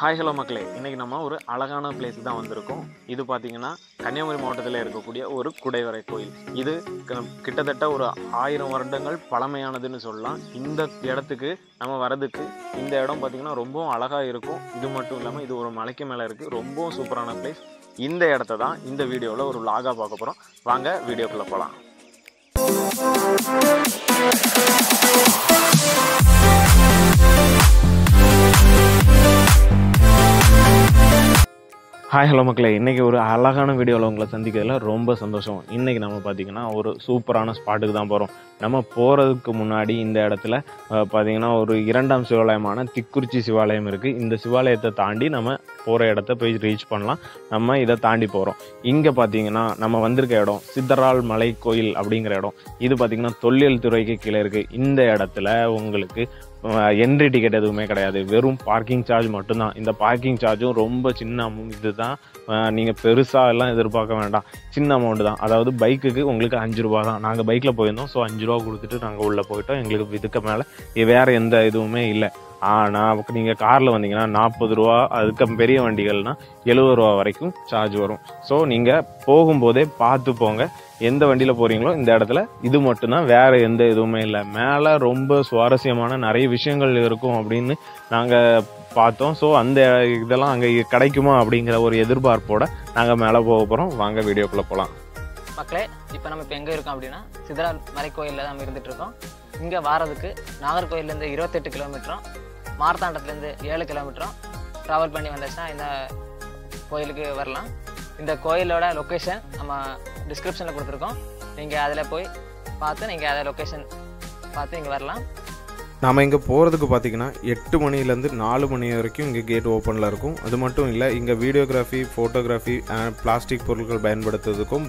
Hi hello மக்களே. இன்றைக்கி நம்ம ஒரு அழகான பிளேஸ் தான் வந்திருக்கோம். இது பார்த்தீங்கன்னா கன்னியாகுமரி மாவட்டத்தில் இருக்கக்கூடிய ஒரு குடைவரை கோயில். இது க- கிட்டத்தட்ட ஒரு ஆயிரம் வருடங்கள் பழமையானதுன்னு சொல்லலாம். இந்த இடத்துக்கு நம்ம வரதுக்கு இந்த இடம் பார்த்தீங்கன்னா ரொம்பவும் அழகாக இருக்கும். இது மட்டும் இல்லாமல் இது ஒரு மலைக்கு மேலே இருக்குது ரொம்பவும் சூப்பரான பிளேஸ் இந்த இடத்த தான் இந்த வீடியோவில் ஒரு லாகாக பார்க்க போகிறோம் வாங்க வீடியோக்குள்ளே போகலாம் ஹாய் ஹலோ மக்களே. இன்றைக்கி ஒரு அழகான வீடியோவில் உங்களை சந்திக்கிறதுல ரொம்ப சந்தோஷம். இன்றைக்கி நம்ம பார்த்திங்கன்னா ஒரு சூப்பரான ஸ்பாட்டுக்கு தான் போகிறோம் நம்ம போகிறதுக்கு முன்னாடி இந்த இடத்துல பார்த்திங்கன்னா ஒரு இரண்டாம் சிவாலயமான திக்குறிச்சி சிவாலயம் இருக்குது இந்த சிவாலயத்தை தாண்டி நம்ம போகிற இடத்த போய் ரீச் பண்ணலாம். நம்ம இதை தாண்டி போகிறோம் இங்கே பார்த்தீங்கன்னா நம்ம வந்திருக்க இடம் சித்தரால் மலை கோயில் அப்படிங்கிற இடம். இது பார்த்திங்கன்னா தொல்லியல் துறைக்கு கீழே இருக்குது இந்த இடத்துல உங்களுக்கு என்ட்ரி டிக்கெட் எதுவுமே கிடையாது. வெறும் பார்க்கிங் சார்ஜ் மட்டும்தான். இந்த பார்க்கிங் சார்ஜும் ரொம்ப சின்ன இது இதுதான். நீங்கள் பெருசாக எல்லாம் எதிர்பார்க்க வேண்டாம். சின்ன அமௌண்ட் தான். அதாவது பைக்குக்கு உங்களுக்கு அஞ்சு ரூபா தான். நாங்கள் பைக்கில் போயிருந்தோம். ஸோ அஞ்சு ரூபா கொடுத்துட்டு நாங்கள் உள்ளே போயிட்டோம். எங்களுக்கு இதுக்கு மேலே வேறு எந்த இதுவுமே இல்லை. ஆனால் நீங்கள் காரில் வந்தீங்கன்னா நாற்பது ரூபா அதுக்கு பெரிய வண்டிகள்னா எழுபது ரூபா வரைக்கும் சார்ஜ் வரும். ஸோ நீங்கள் போகும்போதே பார்த்து போங்க. எந்த வண்டியில் போகிறீங்களோ இந்த இடத்துல இது மட்டும்தான் வேறு எந்த இதுவுமே இல்லை. மேலே ரொம்ப சுவாரஸ்யமான நிறைய விஷயங்கள் இருக்கும் அப்படின்னு நாங்கள் பார்த்தோம். ஸோ அந்த இதெல்லாம் அங்கே கிடைக்குமா அப்படிங்கிற ஒரு எதிர்பார்ப்போட நாங்கள் மேலே போக போகிறோம் வாங்க வீடியோக்குள்ளே போகலாம் மக்களே இப்போ நம்ம இப்போ எங்கே இருக்கோம் அப்படின்னா சிதறா மலை கோயிலில் தான் நம்ம இருந்துட்டு இருக்கோம் இங்கே வாரதுக்கு நாகர்கோயிலேருந்து இருபத்தெட்டு கிலோமீட்டரும் மார்த்தாண்டத்துலேருந்து ஏழு கிலோமீட்டரும் ட்ராவல் பண்ணி வந்தாச்சுன்னா இந்த கோயிலுக்கு வரலாம். இந்த கோயிலோட லொக்கேஷன் நம்ம டிஸ்கிரிப்ஷனில் கொடுத்துருக்கோம். நீங்கள் அதில் போய் பார்த்து நீங்கள் அதை லொக்கேஷன் பார்த்து இங்கே வரலாம். நாம் இங்கே போகிறதுக்கு பார்த்தீங்கன்னா எட்டு மணிலேருந்து நாலு மணி வரைக்கும் இங்கே கேட் ஓப்பனில் இருக்கும். அது மட்டும் இல்லை இங்கே வீடியோகிராஃபி ஃபோட்டோகிராஃபி பிளாஸ்டிக் பொருட்கள் பயன்படுத்துறதுக்கும்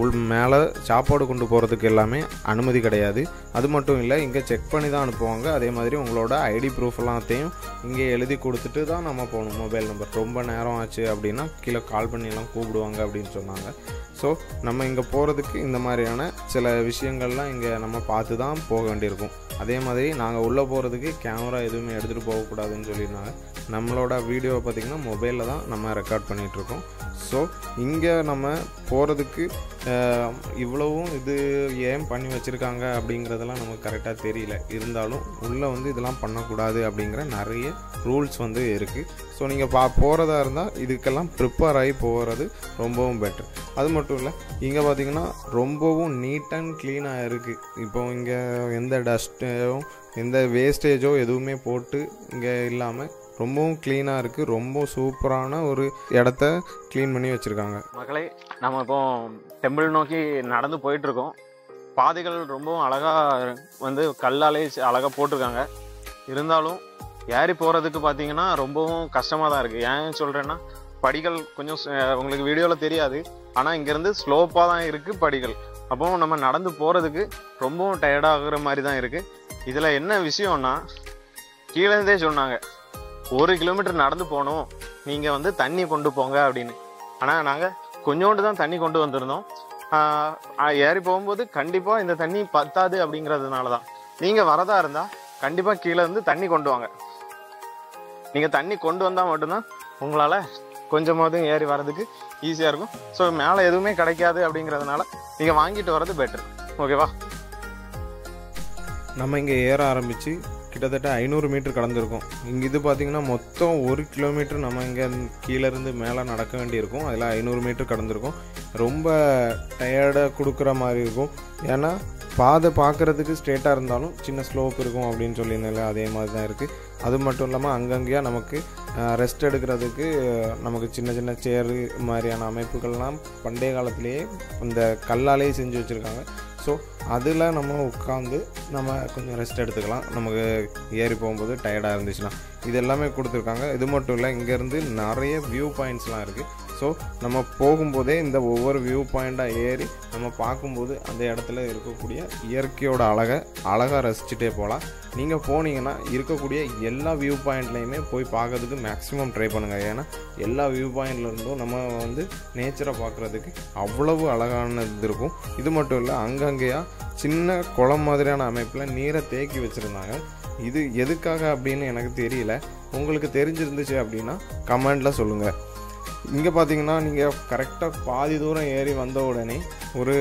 உள் மேலே சாப்பாடு கொண்டு போகிறதுக்கு எல்லாமே அனுமதி கிடையாது. அது மட்டும் இல்லை இங்கே செக் பண்ணி தான் அனுப்புவாங்க. அதே மாதிரி உங்களோட ஐடி ப்ரூஃப் எல்லாத்தையும் இங்கே எழுதி கொடுத்துட்டு தான் நம்ம போகணும் மொபைல் நம்பர் ரொம்ப நேரம் ஆச்சு அப்படின்னா கீழே கால் பண்ணியெல்லாம் கூப்பிடுவாங்க அப்படின்னு சொன்னாங்க. ஸோ நம்ம இங்கே போகிறதுக்கு இந்த மாதிரியான சில விஷயங்கள்லாம் இங்கே நம்ம பார்த்து தான் போக வேண்டியிருக்கும். அதே மாதிரி நாங்கள் உள்ளே போகிறதுக்கு கேமரா எதுவுமே எடுத்துகிட்டு போகக்கூடாதுன்னு சொல்லியிருந்தாங்க. நம்மளோட வீடியோவை பார்த்திங்கன்னா மொபைலில் தான் நம்ம ரெக்கார்ட் பண்ணிகிட்ருக்கோம் ஸோ இங்கே நம்ம போகிறதுக்கு இவ்வளவும் இது ஏன் பண்ணி வச்சுருக்காங்க அப்படிங்கிறதெல்லாம் நமக்கு கரெக்டாக தெரியல. இருந்தாலும் உள்ளே வந்து இதெல்லாம் பண்ணக்கூடாது அப்படிங்கிற நிறைய ரூல்ஸ் வந்து இருக்குது ஸோ நீங்கள் பா போகிறதா இருந்தால் இதுக்கெல்லாம் ப்ரிப்பேர் ஆகி போகிறது ரொம்பவும் பெட்டர் அது மட்டும் இல்லை இங்கே பார்த்தீங்கன்னா ரொம்பவும் நீட் அண்ட் க்ளீனாக இருக்குது இப்போ இங்கே எந்த டஸ்ட்டும் எந்த வேஸ்டேஜோ எதுவுமே போட்டு இங்கே இல்லாமல் ரொம்பவும் க்ளீனாக இருக்குது ரொம்ப சூப்பரான ஒரு இடத்த க்ளீன் பண்ணி வச்சுருக்காங்க. மக்களே நம்ம இப்போ டெம்பிள் நோக்கி நடந்து போயிட்டுருக்கோம். பாதைகள் ரொம்பவும் அழகாக வந்து கல்லாலே அழகாக போட்டிருக்காங்க. இருந்தாலும் ஏறி போகிறதுக்கு பார்த்தீங்கன்னா ரொம்பவும் கஷ்டமாக தான் இருக்குது ஏன் சொல்கிறேன்னா படிகள் கொஞ்சம் உங்களுக்கு வீடியோவில் தெரியாது. ஆனால் இங்கேருந்து ஸ்லோப்பாக தான் இருக்குது படிகள். அப்போ நம்ம நடந்து போகிறதுக்கு ரொம்பவும் டயர்டாகிற மாதிரி தான் இருக்குது இதில் என்ன விஷயம்னா கீழே இருந்தே சொன்னாங்க ஒரு கிலோமீட்டர் நடந்து போகணும். நீங்கள் வந்து தண்ணி கொண்டு போங்க அப்படின்னு. ஆனால் நாங்கள் கொஞ்சோண்டு தான் தண்ணி கொண்டு வந்திருந்தோம். ஏறி போகும்போது கண்டிப்பாக இந்த தண்ணி பத்தாது அப்படிங்கிறதுனால தான். நீங்கள் வரதா இருந்தால் கண்டிப்பாக கீழே இருந்து தண்ணி கொண்டு வாங்க. நீங்கள் தண்ணி கொண்டு வந்தால் மட்டும்தான் உங்களால் கொஞ்சமாவது ஏறி வர்றதுக்கு ஈஸியாக இருக்கும். ஸோ மேலே எதுவுமே கிடைக்காது அப்படிங்கிறதுனால நீங்கள் வாங்கிட்டு வர்றது பெட்டர் ஓகேவா நம்ம இங்கே ஏற ஆரம்பித்து கிட்டத்தட்ட ஐநூறு மீட்டர் கடந்திருக்கோம். இங்கே இது பார்த்திங்கன்னா மொத்தம் ஒரு கிலோமீட்டர் நம்ம இங்கே கீழேருந்து மேலே நடக்க வேண்டியிருக்கும். அதில் ஐநூறு மீட்டர் கடந்திருக்கும். ரொம்ப டயர்டாக கொடுக்குற மாதிரி இருக்கும். ஏன்னா பாதை பார்க்குறதுக்கு ஸ்ட்ரெயிட்டாக இருந்தாலும் சின்ன ஸ்லோப் இருக்கும் அப்படின்னு சொல்லியிருந்தால அதே மாதிரி தான் இருக்குது அது மட்டும் இல்லாமல் அங்கங்கேயா நமக்கு ரெஸ்ட் எடுக்கிறதுக்கு நமக்கு சின்ன சின்ன சேரு மாதிரியான அமைப்புகள்லாம் பண்டைய காலத்திலேயே இந்த கல்லாலேயே செஞ்சு வச்சுருக்காங்க. ஸோ அதில் நம்ம உட்காந்து நம்ம கொஞ்சம் ரெஸ்ட் எடுத்துக்கலாம். நமக்கு ஏறி போகும்போது டயர்டாக இருந்துச்சுன்னா இது எல்லாமே கொடுத்துருக்காங்க. இது மட்டும் இல்லை இங்கேருந்து நிறைய வியூ பாயிண்ட்ஸ்லாம் இருக்குது ஸோ நம்ம போகும்போதே இந்த ஒவ்வொரு வியூ பாயிண்ட்டாக ஏறி நம்ம பார்க்கும்போது அந்த இடத்துல இருக்கக்கூடிய இயற்கையோட அழகை அழகாக ரசிச்சுட்டே போகலாம். நீங்கள் போனீங்கன்னா இருக்கக்கூடிய எல்லா வியூ பாயிண்ட்லேயுமே போய் பார்க்கறதுக்கு மேக்ஸிமம் ட்ரை பண்ணுங்கள் ஏன்னா எல்லா வியூ பாயிண்ட்ல இருந்தும் நம்ம வந்து நேச்சரை பார்க்குறதுக்கு அவ்வளவு அழகானது இருக்கும். இது மட்டும் இல்லை அங்கங்கேயா சின்ன குளம் மாதிரியான அமைப்பில் நீரை தேக்கி வச்சுருந்தாங்க. இது எதுக்காக அப்படின்னு எனக்கு தெரியல. உங்களுக்கு தெரிஞ்சிருந்துச்சு அப்படின்னா கமெண்டில் சொல்லுங்கள் இங்கே பார்த்தீங்கன்னா நீங்கள் கரெக்டாக பாதி தூரம் ஏறி வந்த உடனே ஒரு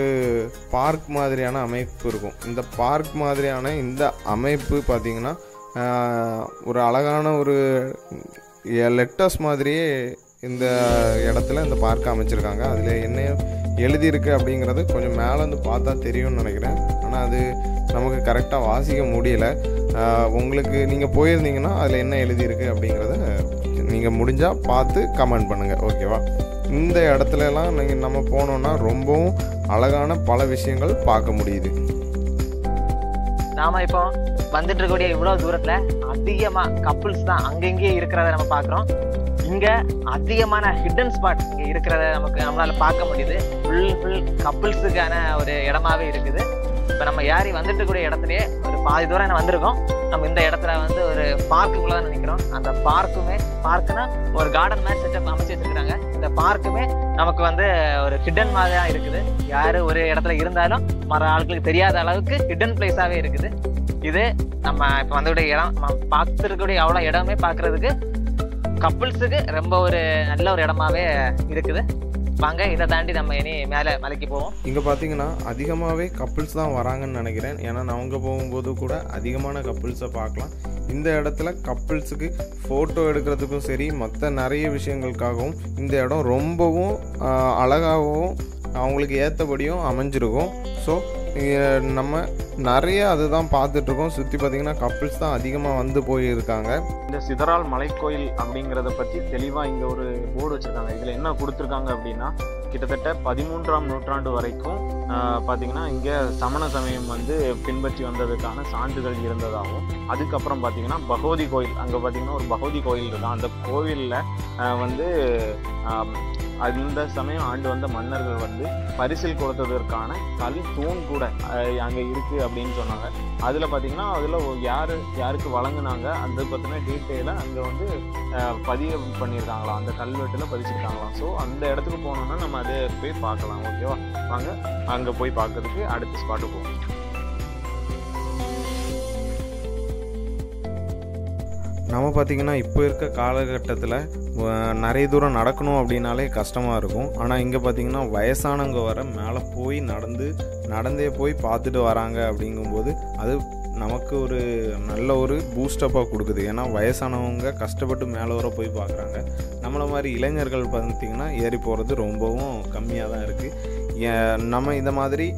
பார்க் மாதிரியான அமைப்பு இருக்கும். இந்த பார்க் மாதிரியான இந்த அமைப்பு பார்த்தீங்கன்னா ஒரு அழகான ஒரு லெட்டர்ஸ் மாதிரியே இந்த இடத்துல இந்த பார்க் அமைச்சிருக்காங்க. அதில் என்ன எழுதியிருக்கு அப்படிங்கிறது கொஞ்சம் மேலேருந்து பார்த்தா தெரியும்னு நினைக்கிறேன். ஆனால் அது நமக்கு கரெக்டாக வாசிக்க முடியல. உங்களுக்கு நீங்கள் போயிருந்தீங்கன்னா அதில் என்ன எழுதியிருக்கு அப்படிங்கிறத நீங்கள் முடிஞ்சால் பார்த்து கமெண்ட் பண்ணுங்கள் ஓகேவா? இந்த இடத்துலலாம் நீங்கள் நம்ம போனோன்னா ரொம்பவும் அழகான பல விஷயங்கள் பார்க்க முடியுது. நாம இப்போ வந்துட்டு இருக்கக்கூடிய இவ்வளவு தூரத்துல அதிகமா கப்புள்ஸ் தான் அங்கங்கேயே இருக்கிறத நம்ம பார்க்குறோம். இங்கே அதிகமான ஹிடன் ஸ்பாட் இங்கே இருக்கிறத நமக்கு நம்மளால பார்க்க முடியுது. ஃபுல் ஃபுல் கப்புள்ஸுக்கான ஒரு இடமாவே இருக்குது. இப்போ நம்ம ஏறி வந்துட்டு கூடிய இடத்துலயே ஒரு பாதி தூரம் என்ன வந்திருக்கோம். நம்ம இந்த இடத்துல வந்து ஒரு பார்க்குக்குள்ள தான் நினைக்கிறோம் அந்த பார்க்குமே பார்க்குனா ஒரு கார்டன் மாதிரி செட்டப் அமைச்சு வச்சிருக்காங்க இந்த பார்க்குமே நமக்கு வந்து ஒரு ஹிடன் மாதிரியா இருக்குது. யாரு ஒரு இடத்துல இருந்தாலும் மற்ற ஆட்களுக்கு தெரியாத அளவுக்கு ஹிடன் பிளேஸாவே இருக்குது. இது நம்ம இப்போ வந்துடைய இடம். நம்ம பார்த்துருக்கக்கூடிய அவ்வளோ இடமே பார்க்கறதுக்கு கப்புள்ஸுக்கு ரொம்ப ஒரு நல்ல ஒரு இடமாவே இருக்குது. வாங்க இதை தாண்டி நம்ம இனி மேலே மலைக்கு போவோம். இங்கே பார்த்தீங்கன்னா அதிகமாகவே கப்புள்ஸ் தான் வராங்கன்னு நினைக்கிறேன். ஏன்னா நான் அங்கே போகும்போது கூட அதிகமான கப்புள்ஸை பார்க்கலாம். இந்த இடத்துல கப்புள்ஸுக்கு ஃபோட்டோ எடுக்கிறதுக்கும் சரி மற்ற நிறைய விஷயங்களுக்காகவும் இந்த இடம் ரொம்பவும் அழகாகவும் அவங்களுக்கு ஏற்றபடியும் அமைஞ்சிருக்கும். ஸோ நம்ம நிறைய அதுதான் பார்த்துட்ருக்கோம். சுற்றி பார்த்தீங்கன்னா கப்புள்ஸ் தான் அதிகமாக வந்து போயிருக்காங்க. இந்த சிதறால் மலைக்கோயில் அப்படிங்கிறத பற்றி தெளிவாக இங்கே ஒரு போர்டு வச்சுருக்காங்க. இதில் என்ன கொடுத்துருக்காங்க அப்படின்னா கிட்டத்தட்ட பதிமூன்றாம் நூற்றாண்டு வரைக்கும் பார்த்தீங்கன்னா இங்கே சமண சமயம் வந்து பின்பற்றி வந்ததுக்கான சான்றுகள் இருந்ததாகவும் அதுக்கப்புறம் பார்த்தீங்கன்னா பகவதி கோயில் அங்கே பார்த்தீங்கன்னா ஒரு பகவதி கோயில் இருக்கும். அந்த கோவிலில் வந்து அந்த சமயம் ஆண்டு வந்த மன்னர்கள் வந்து பரிசில் கொடுத்ததற்கான கல் தூண் கூட அங்கே இருக்குது அப்படின்னு சொன்னாங்க. அதில் பார்த்தீங்கன்னா அதில் யார் யாருக்கு வழங்குனாங்க அந்த பற்றின டீட்டெயிலை அங்கே வந்து பதிவு பண்ணியிருக்காங்களாம் அந்த கல்வெட்டில் பதிச்சிருக்காங்களாம். ஸோ அந்த இடத்துக்கு போனோம்னா நம்ம அதை போய் பார்க்கலாம் ஓகேவா வாங்க அங்கே போய் பார்க்கறதுக்கு அடுத்த ஸ்பாட்டு போவோம். நம்ம பார்த்திங்கன்னா இப்போ இருக்க காலகட்டத்தில் நிறைய தூரம் நடக்கணும் அப்படின்னாலே கஷ்டமாக இருக்கும். ஆனால் இங்கே பார்த்திங்கன்னா வயசானவங்க வர மேலே போய் நடந்து நடந்தே போய் பார்த்துட்டு வராங்க அப்படிங்கும்போது அது நமக்கு ஒரு நல்ல ஒரு பூஸ்டப்பாக கொடுக்குது. ஏன்னா வயசானவங்க கஷ்டப்பட்டு மேலே வர போய் பார்க்குறாங்க. நம்மளை மாதிரி இளைஞர்கள் பார்த்திங்கன்னா ஏறி போகிறது ரொம்பவும் கம்மியாக தான் இருக்குது நம்ம இந்த மாதிரி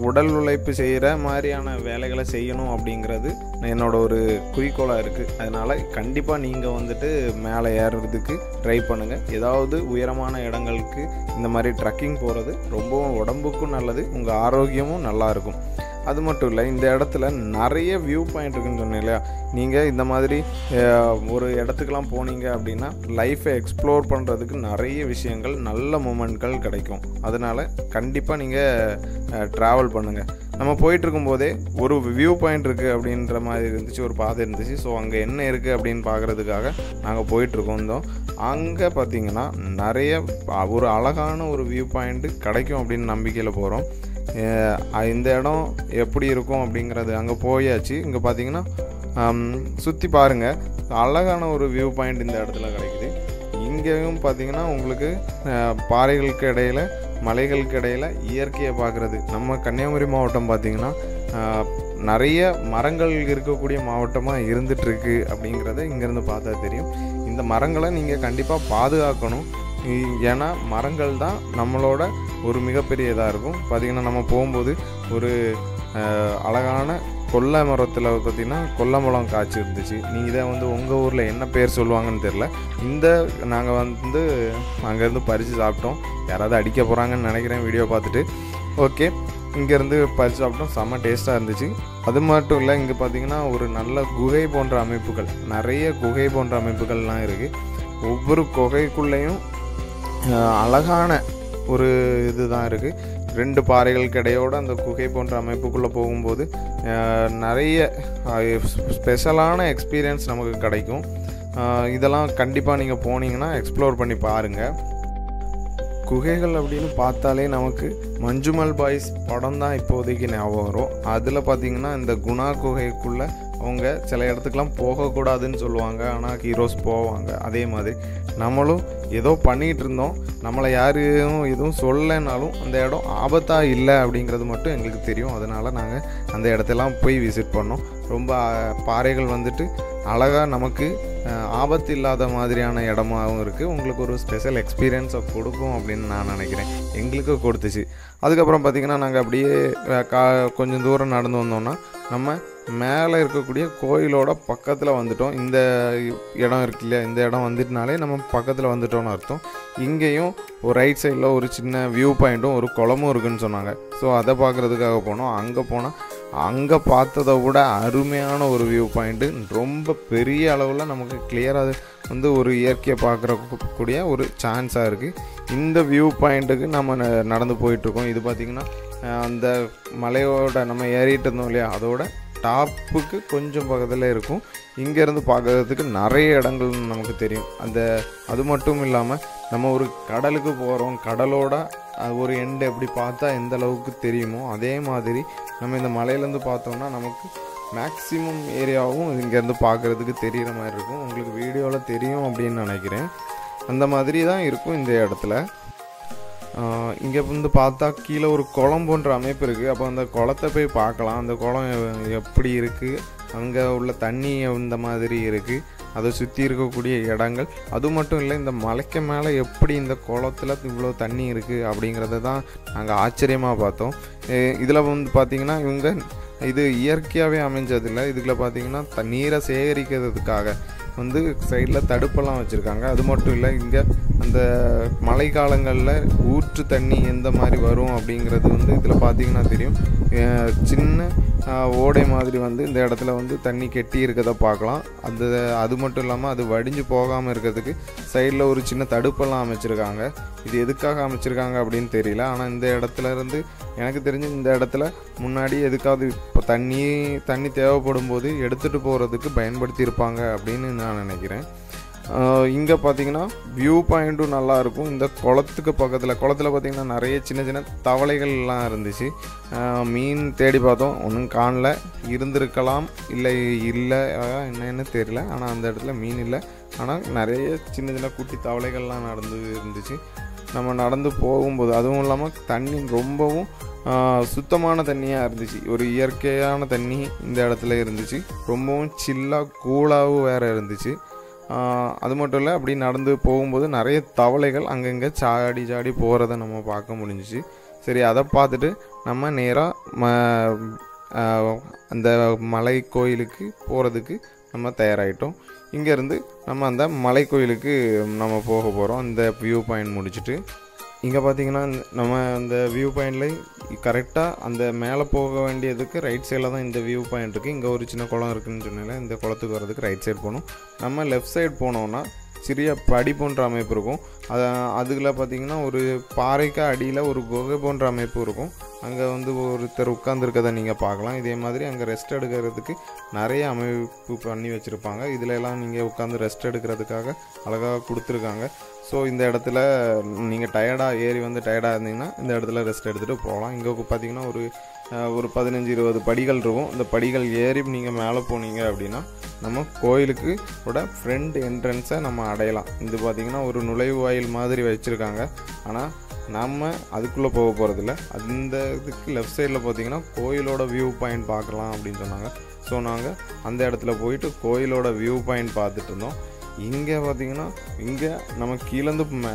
உடல் உழைப்பு செய்கிற மாதிரியான வேலைகளை செய்யணும் அப்படிங்கிறது என்னோட ஒரு குறிக்கோளாக இருக்குது அதனால் கண்டிப்பாக நீங்கள் வந்துட்டு மேலே ஏறுறதுக்கு ட்ரை பண்ணுங்கள் ஏதாவது உயரமான இடங்களுக்கு இந்த மாதிரி ட்ரக்கிங் போகிறது ரொம்பவும் உடம்புக்கும் நல்லது உங்கள் ஆரோக்கியமும் நல்லா இருக்கும். அது மட்டும் இல்லை இந்த இடத்துல நிறைய வியூ பாயிண்ட் இருக்குன்னு சொன்னேன் இல்லையா? நீங்கள் இந்த மாதிரி ஒரு இடத்துக்கெலாம் போனீங்க அப்படின்னா லைஃப்பை எக்ஸ்ப்ளோர் பண்ணுறதுக்கு நிறைய விஷயங்கள் நல்ல மூமெண்ட்கள் கிடைக்கும். அதனால் கண்டிப்பாக நீங்கள் ட்ராவல் பண்ணுங்கள் நம்ம போயிட்டுருக்கும் போதே ஒரு வியூ பாயிண்ட் இருக்குது அப்படின்ற மாதிரி இருந்துச்சு ஒரு பாதை இருந்துச்சு. ஸோ அங்கே என்ன இருக்குது அப்படின்னு பார்க்குறதுக்காக நாங்கள் போயிட்டுருக்கோம் இருந்தோம். அங்கே பார்த்தீங்கன்னா நிறைய ஒரு அழகான ஒரு வியூ பாயிண்ட்டு கிடைக்கும் அப்படின்னு நம்பிக்கையில் போகிறோம் இந்த இடம் எப்படி இருக்கும் அப்படிங்கிறது அங்கே போயாச்சு. இங்கே பார்த்தீங்கன்னா சுற்றி பாருங்கள் அழகான ஒரு வியூ பாயிண்ட் இந்த இடத்துல கிடைக்குது. இங்கேயும் பார்த்தீங்கன்னா உங்களுக்கு பாறைகளுக்கு இடையில மலைகளுக்கு இடையில் இயற்கையை பார்க்குறது நம்ம கன்னியாகுமரி மாவட்டம் பார்த்தீங்கன்னா நிறைய மரங்கள் இருக்கக்கூடிய மாவட்டமாக இருந்துகிட்ருக்கு அப்படிங்கிறத இங்கேருந்து பார்த்தா தெரியும். இந்த மரங்களை நீங்கள் கண்டிப்பாக பாதுகாக்கணும். ஏன்னா மரங்கள் தான் நம்மளோட ஒரு மிகப்பெரிய இதாக இருக்கும். பார்த்திங்கன்னா நம்ம போகும்போது ஒரு அழகான கொல்லை மரத்தில் பார்த்திங்கன்னா கொல்லை மரம் காய்ச்சி இருந்துச்சு. நீங்கள் இதை வந்து உங்கள் ஊரில் என்ன பேர் சொல்லுவாங்கன்னு தெரில இந்த நாங்கள் வந்து அங்கேருந்து பறித்து சாப்பிட்டோம். யாராவது அடிக்க போகிறாங்கன்னு நினைக்கிறேன் வீடியோ பார்த்துட்டு. ஓகே இங்கேருந்து பறித்து சாப்பிட்டோம். செம்ம டேஸ்ட்டாக இருந்துச்சு. அது மட்டும் இல்லை இங்கே பார்த்தீங்கன்னா ஒரு நல்ல குகை போன்ற அமைப்புகள் நிறைய குகை போன்ற அமைப்புகள்லாம் இருக்குது ஒவ்வொரு குகைக்குள்ளேயும் அழகான ஒரு இதுதான் இருக்குது ரெண்டு பாறைகளுக்கு கிடையோடு அந்த குகை போன்ற அமைப்புக்குள்ளே போகும்போது நிறைய ஸ்பெஷலான எக்ஸ்பீரியன்ஸ் நமக்கு கிடைக்கும். இதெல்லாம் கண்டிப்பாக நீங்கள் போனீங்கன்னா எக்ஸ்ப்ளோர் பண்ணி பாருங்கள் குகைகள் அப்படின்னு பார்த்தாலே நமக்கு மஞ்சுமல் பாய்ஸ் படம் தான் இப்போதைக்கு ஞாபகம் வரும். அதில் பார்த்தீங்கன்னா இந்த குணா குகைக்குள்ளே அவங்க சில இடத்துக்குலாம் போகக்கூடாதுன்னு சொல்லுவாங்க. ஆனால் ஹீரோஸ் போவாங்க. அதே மாதிரி நம்மளும் ஏதோ பண்ணிகிட்டு இருந்தோம் நம்மளை யாரும் எதுவும் சொல்லலைனாலும் அந்த இடம் ஆபத்தாக இல்லை அப்படிங்கிறது மட்டும் எங்களுக்கு தெரியும். அதனால் நாங்கள் அந்த இடத்தெல்லாம் போய் விசிட் பண்ணோம். ரொம்ப பாறைகள் வந்துட்டு அழகாக நமக்கு ஆபத்து இல்லாத மாதிரியான இடமாகவும் இருக்குது உங்களுக்கு ஒரு ஸ்பெஷல் எக்ஸ்பீரியன்ஸை கொடுக்கும் அப்படின்னு நான் நினைக்கிறேன். எங்களுக்கு கொடுத்துச்சு. அதுக்கப்புறம் பார்த்திங்கன்னா நாங்கள் அப்படியே கா கொஞ்சம் தூரம் நடந்து வந்தோம்னா நம்ம மேலே இருக்கக்கூடிய கோயிலோட பக்கத்தில் வந்துட்டோம். இந்த இடம் இருக்கு இல்லையா? இந்த இடம் வந்துட்டுனாலே நம்ம பக்கத்தில் வந்துட்டோம்னு அர்த்தம். இங்கேயும் ஒரு ரைட் சைடில் ஒரு சின்ன வியூ பாயிண்ட்டும் ஒரு குளமும் இருக்குன்னு சொன்னாங்க. ஸோ அதை பார்க்குறதுக்காக போனோம். அங்கே போனால் அங்கே பார்த்ததை விட அருமையான ஒரு வியூ பாயிண்ட்டு ரொம்ப பெரிய அளவில் நமக்கு கிளியராக வந்து ஒரு இயற்கையை பார்க்குறக்கூடிய ஒரு சான்ஸாக இருக்குது இந்த வியூ பாயிண்ட்டுக்கு நம்ம ந- நடந்து போயிட்டுருக்கோம் இது பார்த்திங்கன்னா அந்த மலையோட நம்ம ஏறிட்டு இருந்தோம் இல்லையா? அதோட டாப்புக்கு கொஞ்சம் பக்கத்தில் இருக்கும். இங்கேருந்து பார்க்கறதுக்கு நிறைய இடங்கள் நமக்கு தெரியும். அந்த அது மட்டும் இல்லாமல் நம்ம ஒரு கடலுக்கு போகிறோம் கடலோட ஒரு எண்டு எப்படி பார்த்தா எந்த அளவுக்கு தெரியுமோ அதே மாதிரி நம்ம இந்த மலையிலேருந்து பார்த்தோம்னா நமக்கு மேக்ஸிமம் ஏரியாவும் இங்கேருந்து பார்க்குறதுக்கு தெரிகிற மாதிரி இருக்கும். உங்களுக்கு வீடியோவில் தெரியும் அப்படின்னு நினைக்கிறேன். அந்த மாதிரி தான் இருக்கும் இந்த இடத்துல. இங்கே வந்து பார்த்தா கீழே ஒரு குளம் போன்ற அமைப்பு இருக்குது அப்போ அந்த குளத்தை போய் பார்க்கலாம். அந்த குளம் எப்படி இருக்குது அங்கே உள்ள தண்ணி இந்த மாதிரி இருக்குது அதை சுற்றி இருக்கக்கூடிய இடங்கள். அது மட்டும் இல்லை இந்த மலைக்கு மேலே எப்படி இந்த குளத்துல இவ்வளோ தண்ணி இருக்குது அப்படிங்கிறத தான் நாங்கள் ஆச்சரியமாக பார்த்தோம். இதில் வந்து பார்த்திங்கன்னா இவங்க இது இயற்கையாகவே அமைஞ்சதில்லை. இதுக்குள்ள பார்த்திங்கன்னா த- நீரை சேகரிக்கிறதுக்காக வந்து சைடில் தடுப்பெல்லாம் வச்சுருக்காங்க. அது மட்டும் இல்லை இங்கே அந்த மழை காலங்களில் ஊற்று தண்ணி எந்த மாதிரி வரும் அப்படிங்கிறது வந்து இதில் பார்த்தீங்கன்னா தெரியும். சின்ன ஓடை மாதிரி வந்து இந்த இடத்துல வந்து தண்ணி கெட்டி இருக்கதை பார்க்கலாம் அந்த அது மட்டும் இல்லாமல் அது வடிஞ்சு போகாமல் இருக்கிறதுக்கு சைடில் ஒரு சின்ன தடுப்பெல்லாம் அமைச்சிருக்காங்க. இது எதுக்காக அமைச்சிருக்காங்க அப்படின்னு தெரியல. ஆனால் இந்த இடத்துல இருந்து எனக்கு தெரிஞ்சு இந்த இடத்துல முன்னாடி எதுக்காவது இப்போ தண்ணி தண்ணி தேவைப்படும் போது எடுத்துகிட்டு போகிறதுக்கு பயன்படுத்தியிருப்பாங்க அப்படின்னு நான் நினைக்கிறேன். இங்கே பார்த்தீங்கன்னா வியூ பாயிண்ட்டும் நல்லாயிருக்கும் இந்த குளத்துக்கு பக்கத்தில் குளத்துல பார்த்தீங்கன்னா நிறைய சின்ன சின்ன தவளைகள்லாம் இருந்துச்சு. மீன் தேடி பார்த்தோம். ஒன்றும் காணல. இருந்திருக்கலாம் இல்லை இல்லை என்னன்னு தெரியல. ஆனால் அந்த இடத்துல மீன் இல்லை. ஆனால் நிறைய சின்ன சின்ன குட்டி தவளைகள்லாம் நடந்து இருந்துச்சு. நம்ம நடந்து போகும்போது அதுவும் இல்லாமல் தண்ணி ரொம்பவும் சுத்தமான தண்ணியாக இருந்துச்சு. ஒரு இயற்கையான தண்ணி இந்த இடத்துல இருந்துச்சு. ரொம்பவும் சில்லாக கூலாகவும் வேறு இருந்துச்சு. அது மட்டும் இல்லை அப்படி நடந்து போகும்போது நிறைய தவளைகள் அங்கங்கே சாடி சாடி போகிறத நம்ம பார்க்க முடிஞ்சிச்சு. சரி அதை பார்த்துட்டு நம்ம நேராக ம அந்த மலை கோயிலுக்கு போகிறதுக்கு நம்ம தயாராகிட்டோம் இங்கேருந்து நம்ம அந்த மலை கோயிலுக்கு நம்ம போக போகிறோம் அந்த வியூ பாயிண்ட் முடிச்சுட்டு. இங்கே பார்த்தீங்கன்னா நம்ம அந்த வியூ பாயிண்டில் கரெக்டாக அந்த மேலே போக வேண்டியதுக்கு ரைட் சைடில் தான் இந்த வியூ பாயிண்ட் இருக்குது இங்கே ஒரு சின்ன குளம் இருக்குதுன்னு சொன்னால இந்த குளத்துக்கு வரதுக்கு ரைட் சைடு போகணும். நம்ம லெஃப்ட் சைடு போனோம்னா சிறிய படி போன்ற அமைப்பு இருக்கும். அது அதுல பார்த்தீங்கன்னா ஒரு பாறைக்கு அடியில் ஒரு குகை போன்ற அமைப்பு இருக்கும். அங்கே வந்து ஒருத்தர் உட்காந்துருக்கதை நீங்கள் பார்க்கலாம். இதே மாதிரி அங்கே ரெஸ்ட் எடுக்கிறதுக்கு நிறைய அமைப்பு பண்ணி வச்சுருப்பாங்க. இதுல எல்லாம் நீங்கள் உட்காந்து ரெஸ்ட் எடுக்கிறதுக்காக அழகாக கொடுத்துருக்காங்க. ஸோ இந்த இடத்துல நீங்கள் டயர்டாக ஏறி வந்து டயர்டாக இருந்தீங்கன்னா இந்த இடத்துல ரெஸ்ட் எடுத்துகிட்டு போகலாம். இங்கே பார்த்தீங்கன்னா ஒரு ஒரு பதினஞ்சு இருபது படிகள் இருக்கும். இந்த படிகள் ஏறி நீங்கள் மேலே போனீங்க அப்படின்னா நம்ம கோயிலுக்கு கூட ஃப்ரண்ட் என்ட்ரன்ஸை நம்ம அடையலாம். இது பார்த்திங்கன்னா ஒரு நுழைவாயில் மாதிரி வச்சுருக்காங்க. ஆனால் நம்ம அதுக்குள்ளே போக போகிறதில்ல அந்த இதுக்கு லெஃப்ட் சைடில் பார்த்தீங்கன்னா கோயிலோட வியூ பாயிண்ட் பார்க்கலாம் அப்படின்னு சொன்னாங்க. ஸோ நாங்கள் அந்த இடத்துல போயிட்டு கோயிலோட வியூ பாயிண்ட் பார்த்துட்டு இருந்தோம். இங்கே பார்த்தீங்கன்னா இங்கே நம்ம கீழேருந்து மே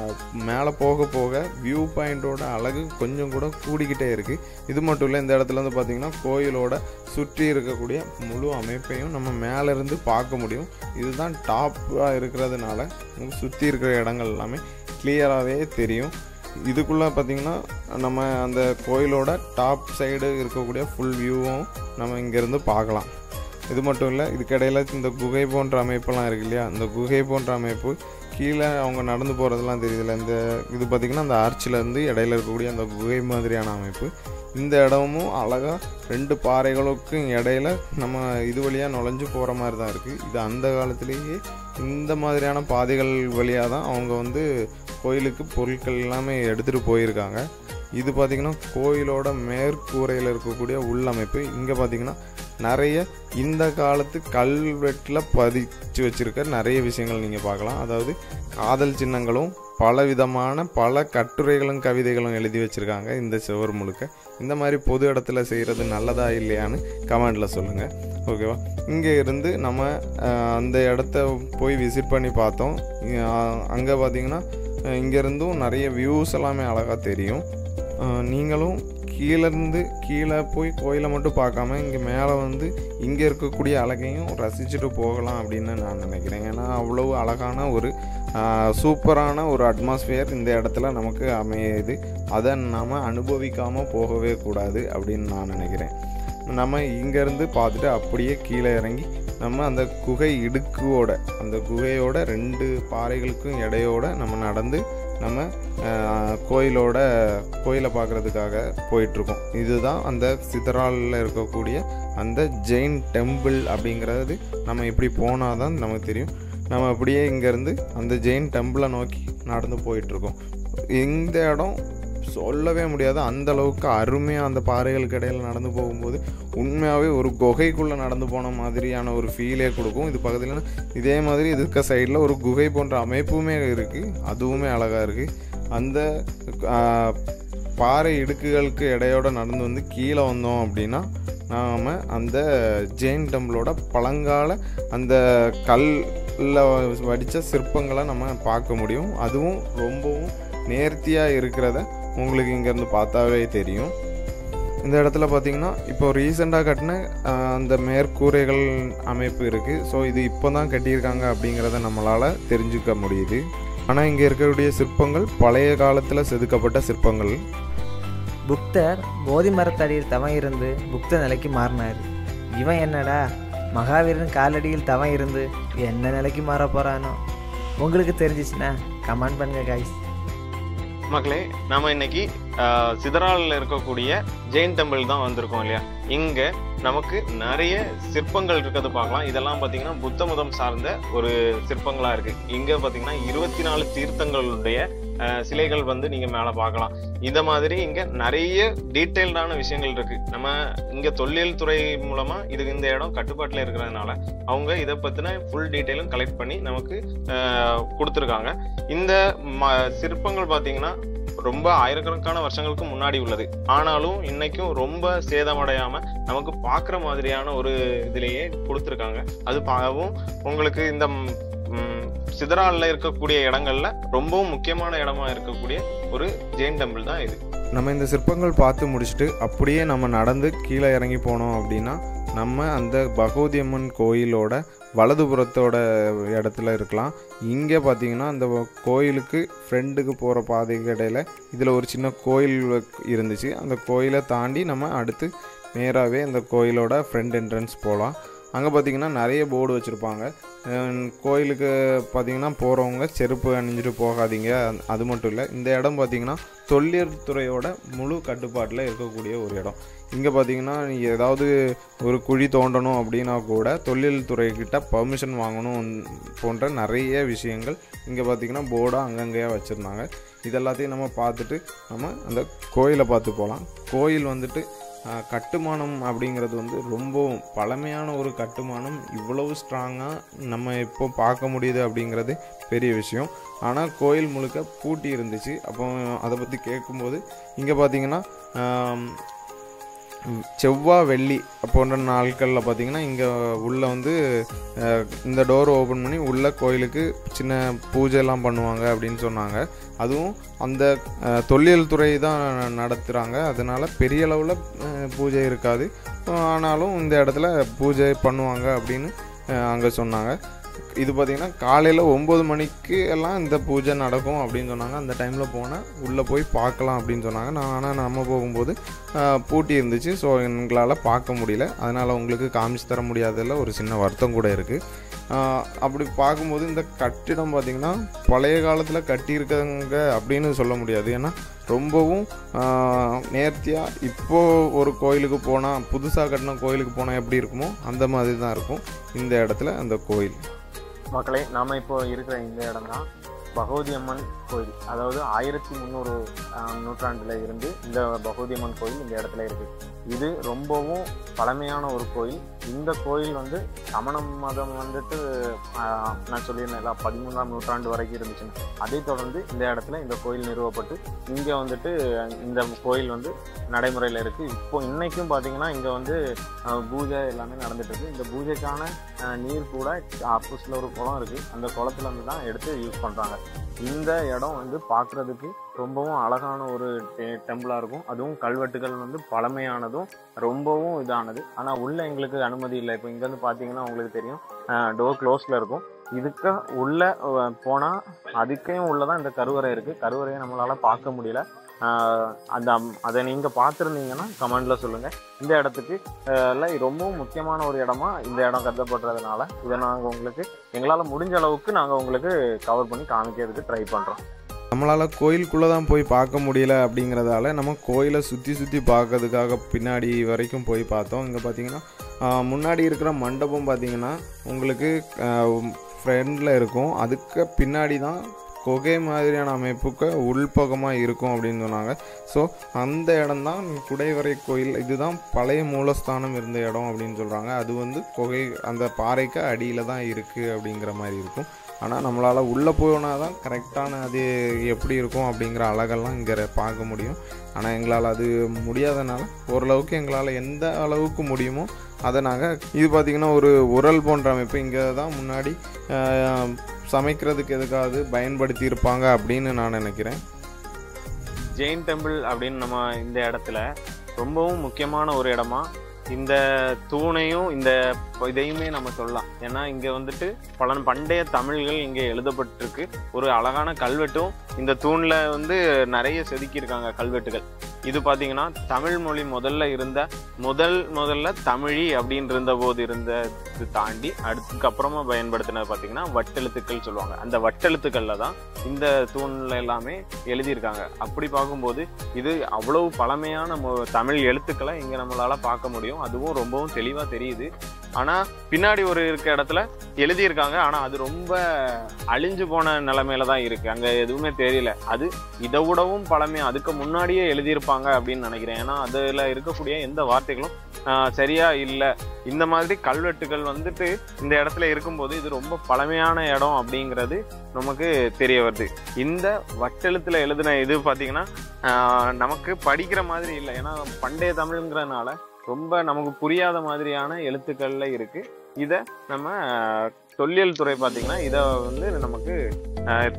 மேலே போக போக வியூ பாயிண்டோட அழகு கொஞ்சம் கூட கூடிக்கிட்டே இருக்குது இது மட்டும் இல்லை இந்த இடத்துல வந்து பார்த்தீங்கன்னா கோயிலோட சுற்றி இருக்கக்கூடிய முழு அமைப்பையும் நம்ம மேலேருந்து பார்க்க முடியும். இதுதான் டாப்பாக இருக்கிறதுனால நமக்கு சுற்றி இருக்கிற இடங்கள் எல்லாமே கிளியராகவே தெரியும். இதுக்குள்ளே பார்த்தீங்கன்னா நம்ம அந்த கோயிலோட டாப் சைடு இருக்கக்கூடிய ஃபுல் வியூவும் நம்ம இங்கேருந்து பார்க்கலாம். இது மட்டும் இல்லை இதுக்கிடையில் இந்த குகை போன்ற அமைப்பெல்லாம் இருக்கு இல்லையா? இந்த குகை போன்ற அமைப்பு கீழே அவங்க நடந்து போகிறதெல்லாம் தெரியுதுல்ல. இந்த இது பார்த்திங்கன்னா அந்த ஆர்ச்சிலேருந்து இடையில இருக்கக்கூடிய அந்த குகை மாதிரியான அமைப்பு. இந்த இடமும் அழகாக ரெண்டு பாறைகளுக்கும் இடையில நம்ம இது வழியாக நுழைஞ்சு போகிற மாதிரி தான் இருக்குது இது அந்த காலத்திலேயே இந்த மாதிரியான பாதைகள் வழியாக தான் அவங்க வந்து கோயிலுக்கு பொருட்கள் எல்லாமே எடுத்துகிட்டு போயிருக்காங்க. இது பார்த்திங்கன்னா கோயிலோட மேற்கூரையில் இருக்கக்கூடிய உள்ளமைப்பு. இங்கே பார்த்திங்கன்னா நிறைய இந்த காலத்து கல்வெட்டில் பதிச்சு வச்சுருக்க நிறைய விஷயங்கள் நீங்கள் பார்க்கலாம். அதாவது காதல் சின்னங்களும் பல விதமான பல கட்டுரைகளும் கவிதைகளும் எழுதி வச்சுருக்காங்க இந்த சுவர் முழுக்க. இந்த மாதிரி பொது இடத்துல செய்கிறது நல்லதா இல்லையான்னு கமெண்டில் சொல்லுங்கள் ஓகேவா? இங்கே இருந்து நம்ம அந்த இடத்த போய் விசிட் பண்ணி பார்த்தோம். அங்கே பார்த்தீங்கன்னா இங்கேருந்தும் நிறைய வியூஸ் எல்லாமே அழகாக தெரியும். நீங்களும் கீழேருந்து கீழே போய் கோயிலை மட்டும் பார்க்காம இங்கே மேலே வந்து இங்கே இருக்கக்கூடிய அழகையும் ரசிச்சுட்டு போகலாம் அப்படின்னு நான் நினைக்கிறேன். ஏன்னா அவ்வளவு அழகான ஒரு சூப்பரான ஒரு அட்மாஸ்ஃபியர் இந்த இடத்துல நமக்கு அமையுது. அதை நாம் அனுபவிக்காமல் போகவே கூடாது அப்படின்னு நான் நினைக்கிறேன். நம்ம இங்கேருந்து பார்த்துட்டு அப்படியே கீழே இறங்கி நம்ம அந்த குகை இடுக்கோட அந்த குகையோட ரெண்டு பாறைகளுக்கும் இடையோட நம்ம நடந்து நம்ம கோயிலோட கோயிலை பார்க்குறதுக்காக போயிட்டுருக்கோம். இதுதான் அந்த சிதறாலில் இருக்கக்கூடிய அந்த ஜெயின் டெம்பிள் அப்படிங்கிறது. நம்ம இப்படி போனால் தான் நமக்கு தெரியும். நம்ம அப்படியே இங்கேருந்து அந்த ஜெயின் டெம்பிளை நோக்கி நடந்து போயிட்டுருக்கோம். இந்த இடம் சொல்லவே முடியாது. அந்த அளவுக்கு அருமையாக அந்த பாறைகளுக்கு இடையில் நடந்து போகும்போது உண்மையாகவே ஒரு குகைக்குள்ளே நடந்து போன மாதிரியான ஒரு ஃபீலே கொடுக்கும். இது பக்கத்தில் இதே மாதிரி இதுக்க சைடில் ஒரு குகை போன்ற அமைப்புமே இருக்குது அதுவுமே அழகாக இருக்குது அந்த பாறை இடுக்குகளுக்கு இடையோட நடந்து வந்து கீழே வந்தோம் அப்படின்னா நாம் அந்த ஜெயின் டெம்பிளோட பழங்கால அந்த கல்லில் வடித்த சிற்பங்களை நம்ம பார்க்க முடியும். அதுவும் ரொம்பவும் நேர்த்தியாக இருக்கிறத உங்களுக்கு இங்கேருந்து பார்த்தாவே தெரியும். இந்த இடத்துல பார்த்தீங்கன்னா இப்போ ரீசெண்டாக கட்டின அந்த மேற்கூரைகள் அமைப்பு இருக்குது ஸோ இது இப்போ தான் கட்டியிருக்காங்க அப்படிங்கிறத நம்மளால் தெரிஞ்சுக்க முடியுது. ஆனால் இங்கே இருக்கக்கூடிய சிற்பங்கள் பழைய காலத்தில் செதுக்கப்பட்ட சிற்பங்கள். புக்தர் போதி மரத்தடியில் தவம் இருந்து புக்த நிலைக்கு மாறினார். இவன் என்னடா? மகாவீரன் காலடியில் தவம் இருந்து என்ன நிலைக்கு மாற போகிறானோ உங்களுக்கு தெரிஞ்சிச்சுன்னா கமெண்ட் பண்ணுங்க காய்ஸ் மக்களே நம்ம இன்னைக்கு சிதறாலில் இருக்கக்கூடிய ஜெயின் டெம்பிள் தான் வந்திருக்கோம் இல்லையா? இங்க நமக்கு நிறைய சிற்பங்கள் இருக்கிறது பார்க்கலாம். இதெல்லாம் பார்த்தீங்கன்னா புத்த மதம் சார்ந்த ஒரு சிற்பங்களா இருக்கு. இங்க பார்த்தீங்கன்னா இருபத்தி நாலு தீர்த்தங்களுடைய சிலைகள் வந்து நீங்க மேல பார்க்கலாம். இந்த மாதிரி இங்க நிறைய டீட்டெயில்டான விஷயங்கள் இருக்கு. நம்ம இங்க தொழில் துறை மூலமா இது இந்த இடம் கட்டுப்பாட்டில் இருக்கிறதுனால அவங்க இதை பத்தின ஃபுல் டீட்டெயிலும் கலெக்ட் பண்ணி நமக்கு கொடுத்துருக்காங்க. இந்த ம- சிற்பங்கள் பார்த்தீங்கன்னா ரொம்ப ஆயிரக்கணக்கான வருஷங்களுக்கு முன்னாடி உள்ளது. ஆனாலும் இன்னைக்கும் ரொம்ப சேதமடையாம நமக்கு பார்க்குற மாதிரியான ஒரு இதுலேயே கொடுத்துருக்காங்க. அது பாவும் உங்களுக்கு இந்த சிதறாலில் இருக்கக்கூடிய இடங்கள்ல ரொம்பவும் முக்கியமான இடமா இருக்கக்கூடிய ஒரு ஜெயின் டெம்பிள் தான் இது. நம்ம இந்த சிற்பங்கள் பார்த்து முடிச்சுட்டு அப்படியே நம்ம நடந்து கீழே இறங்கி போனோம் அப்படின்னா நம்ம அந்த பகவதியம்மன் கோயிலோட வலதுபுறத்தோட இடத்துல இருக்கலாம். இங்கே பார்த்தீங்கன்னா அந்த கோயிலுக்கு ஃப்ரெண்டுக்கு போகிற பாதைக்கு இடையில் இதில் ஒரு சின்ன கோயில் இருந்துச்சு. அந்த கோயிலை தாண்டி நம்ம அடுத்து நேராகவே அந்த கோயிலோட ஃப்ரண்ட் என்ட்ரன்ஸ் போகலாம் அங்கே பார்த்தீங்கன்னா நிறைய போர்டு வச்சுருப்பாங்க. கோயிலுக்கு பார்த்தீங்கன்னா போகிறவங்க செருப்பு அணிஞ்சிட்டு போகாதீங்க. அது மட்டும் இல்லை இந்த இடம் பார்த்தீங்கன்னா தொல்லியல் துறையோட முழு கட்டுப்பாட்டில் இருக்கக்கூடிய ஒரு இடம். இங்கே பார்த்தீங்கன்னா நீங்கள் ஏதாவது ஒரு குழி தோண்டணும் அப்படின்னா கூட தொழில் துறைக்கிட்ட பர்மிஷன் வாங்கணும் போன்ற நிறைய விஷயங்கள் இங்கே பார்த்தீங்கன்னா போர்டாக அங்கங்கேயே வச்சுருந்தாங்க. இதெல்லாத்தையும் நம்ம பார்த்துட்டு நம்ம அந்த கோயிலை பார்த்து போகலாம் கோயில் வந்துட்டு கட்டுமானம் அப்படிங்கிறது வந்து ரொம்பவும் பழமையான ஒரு கட்டுமானம். இவ்வளவு ஸ்ட்ராங்காக நம்ம இப்போ பார்க்க முடியுது அப்படிங்கிறது பெரிய விஷயம். ஆனால் கோயில் முழுக்க பூட்டி இருந்துச்சு. அப்போ அதை பற்றி கேட்கும்போது இங்கே பார்த்தீங்கன்னா செவ்வாய் வெள்ளி போன்ற நாட்களில் பார்த்தீங்கன்னா இங்கே உள்ளே வந்து இந்த டோர் ஓப்பன் பண்ணி உள்ள கோயிலுக்கு சின்ன பூஜைலாம் பண்ணுவாங்க அப்படின்னு சொன்னாங்க. அதுவும் அந்த தொல்லியல் துறை தான் நடத்துகிறாங்க அதனால் பெரிய அளவில் பூஜை இருக்காது. ஆனாலும் இந்த இடத்துல பூஜை பண்ணுவாங்க அப்படின்னு அங்கே சொன்னாங்க. இது பார்த்திங்கன்னா காலையில் ஒம்பது மணிக்கு எல்லாம் இந்த பூஜை நடக்கும் அப்படின்னு சொன்னாங்க. அந்த டைமில் போனேன். உள்ளே போய் பார்க்கலாம் அப்படின்னு சொன்னாங்க. நான் ஆனால் நம்ம போகும்போது பூட்டி இருந்துச்சு. ஸோ எங்களால் பார்க்க முடியல. அதனால் உங்களுக்கு காமிச்சு தர முடியாததில் ஒரு சின்ன வருத்தம் கூட இருக்குது அப்படி பார்க்கும்போது இந்த கட்டிடம் பார்த்திங்கன்னா பழைய காலத்தில் கட்டியிருக்காங்க அப்படின்னு சொல்ல முடியாது. ஏன்னா ரொம்பவும் நேர்த்தியாக இப்போது ஒரு கோயிலுக்கு போனால் புதுசாக கட்டின கோயிலுக்கு போனால் எப்படி இருக்குமோ அந்த மாதிரி தான் இருக்கும். இந்த இடத்துல அந்த கோயில். மக்களே நாம் இப்போ இருக்கிற இந்த இடம் தான் பகவதி அம்மன் கோயில். அதாவது ஆயிரத்தி முந்நூறு நூற்றாண்டில் இருந்து இந்த பகவதி அம்மன் கோயில் இந்த இடத்துல இருக்குது இது ரொம்பவும் பழமையான ஒரு கோயில். இந்த கோயில் வந்து சமண மதம் வந்துட்டு நான் நான் சொல்லியிருந்தேன்ல பதிமூணாம் நூற்றாண்டு வரைக்கும் இருந்துச்சுன்னு. அதை தொடர்ந்து இந்த இடத்துல இந்த கோயில் நிறுவப்பட்டு இங்கே வந்துட்டு இந்த கோயில் வந்து நடைமுறையில் இருக்குது இப்போ இன்றைக்கும் பார்த்தீங்கன்னா இங்கே வந்து பூஜை எல்லாமே நடந்துட்டு இருக்கு. இந்த பூஜைக்கான நீர் கூட ஆப்போசிட்ல ஒரு குளம் இருக்குது அந்த குளத்துலேருந்து தான் எடுத்து யூஸ் பண்ணுறாங்க இந்த இடம் வந்து பார்க்குறதுக்கு ரொம்பவும் அழகான ஒரு டெம்பிளாக இருக்கும். அதுவும் கல்வெட்டுகள் வந்து பழமையானதும் ரொம்பவும் இதானது. ஆனால் உள்ள எங்களுக்கு அனுமதி இல்லை. இப்போ இங்கேருந்து பார்த்தீங்கன்னா உங்களுக்கு தெரியும். டோர் க்ளோஸில் இருக்கும். இதுக்கு உள்ள போனால் போனா அதுக்கையும் உள்ளதான் இந்த கருவறை இருக்கு. கருவறையை நம்மளால பார்க்க முடியல. அந்த அதை நீங்க பார்த்துருந்தீங்கன்னா கமெண்ட்ல சொல்லுங்க. இந்த இடத்துக்கு அஹ், ரொம்பவும் முக்கியமான ஒரு இடமா இந்த இடம் கருதப்படுறதுனால இதை நாங்கள் உங்களுக்கு எங்களால் முடிஞ்ச அளவுக்கு நாங்கள் உங்களுக்கு கவர் பண்ணி காமிக்கிறதுக்கு ட்ரை பண்ணுறோம் நம்மளால் கோயிலுக்குள்ளே தான் போய் பார்க்க முடியல அப்படிங்கிறதால நம்ம கோயிலை சுற்றி சுற்றி பார்க்கறதுக்காக பின்னாடி வரைக்கும் போய் பார்த்தோம். இங்கே பார்த்தீங்கன்னா முன்னாடி இருக்கிற மண்டபம் பார்த்தீங்கன்னா உங்களுக்கு ஃப்ரெண்டில் இருக்கும். அதுக்கு பின்னாடி தான் குகை மாதிரியான அமைப்புக்கு உள்பகமாக இருக்கும் அப்படின்னு சொன்னாங்க. ஸோ அந்த இடம்தான் குடைவரை கோயில். இதுதான் பழைய மூலஸ்தானம் இருந்த இடம் அப்படின்னு சொல்கிறாங்க அது வந்து குகை அந்த பாறைக்கு அடியில் தான் இருக்குது அப்படிங்கிற மாதிரி இருக்கும். ஆனால் நம்மளால் உள்ளே போனால் தான் கரெக்டான அது எப்படி இருக்கும் அப்படிங்கிற அழகெல்லாம் இங்கே பார்க்க முடியும். ஆனால் எங்களால் அது முடியாதனால ஓரளவுக்கு எங்களால் எந்த அளவுக்கு முடியுமோ அதை நாங்கள் இது பார்த்திங்கன்னா ஒரு உரல் போன்ற அமைப்பு இங்கே தான் முன்னாடி சமைக்கிறதுக்கு எதுக்காவது பயன்படுத்தி இருப்பாங்க அப்படின்னு நான் நினைக்கிறேன். ஜெயின் டெம்பிள் அப்படின்னு நம்ம இந்த இடத்துல ரொம்பவும் முக்கியமான ஒரு இடமா இந்த தூணையும் இந்த இதையுமே நம்ம சொல்லலாம். ஏன்னா இங்க வந்துட்டு பல பண்டைய தமிழ்கள் இங்க எழுதப்பட்டிருக்கு. ஒரு அழகான கல்வெட்டும் இந்த தூண்ல வந்து நிறைய செதுக்கியிருக்காங்க கல்வெட்டுகள். இது பார்த்தீங்கன்னா தமிழ் மொழி முதல்ல இருந்த முதல் முதல்ல தமிழி அப்படின்னு இருந்த போது இருந்தது தாண்டி அதுக்கப்புறமா பயன்படுத்தினது பார்த்தீங்கன்னா வட்டெழுத்துக்கள் சொல்லுவாங்க. அந்த வட்டெழுத்துக்களில் தான் இந்த தூண்ல எல்லாமே எழுதியிருக்காங்க. அப்படி பார்க்கும்போது இது அவ்வளவு பழமையான மொ- தமிழ் எழுத்துக்களை இங்கே நம்மளால் பார்க்க முடியும். அதுவும் ரொம்பவும் தெளிவாக தெரியுது. ஆனால் பின்னாடி ஒரு இருக்க இடத்துல எழுதியிருக்காங்க. ஆனால் அது ரொம்ப அழிஞ்சு போன நிலைமையில தான் இருக்குது அங்கே எதுவுமே தெரியல. அது இதை விடவும் பழமையாக அதுக்கு முன்னாடியே எழுதியிருப்பாங்க. அப்படின்னு நினைக்கிறேன். ஏன்னா அதுல இருக்கக்கூடிய எந்த வார்த்தைகளும் சரியா இல்லை. இந்த மாதிரி கல்வெட்டுகள் வந்துட்டு இந்த இடத்துல இருக்கும்போது இது ரொம்ப பழமையான இடம் அப்படிங்கிறது நமக்கு தெரிய வருது. இந்த வட்டெழுத்துல எழுதின இது பாத்தீங்கன்னா நமக்கு படிக்கிற மாதிரி இல்லை. ஏன்னா பண்டைய தமிழ்ங்கிறதுனால ரொம்ப நமக்கு புரியாத மாதிரியான எழுத்துக்கள்ல இருக்கு. இதை நம்ம தொல்லியல் துறை பார்த்தீங்கன்னா இதை வந்து நமக்கு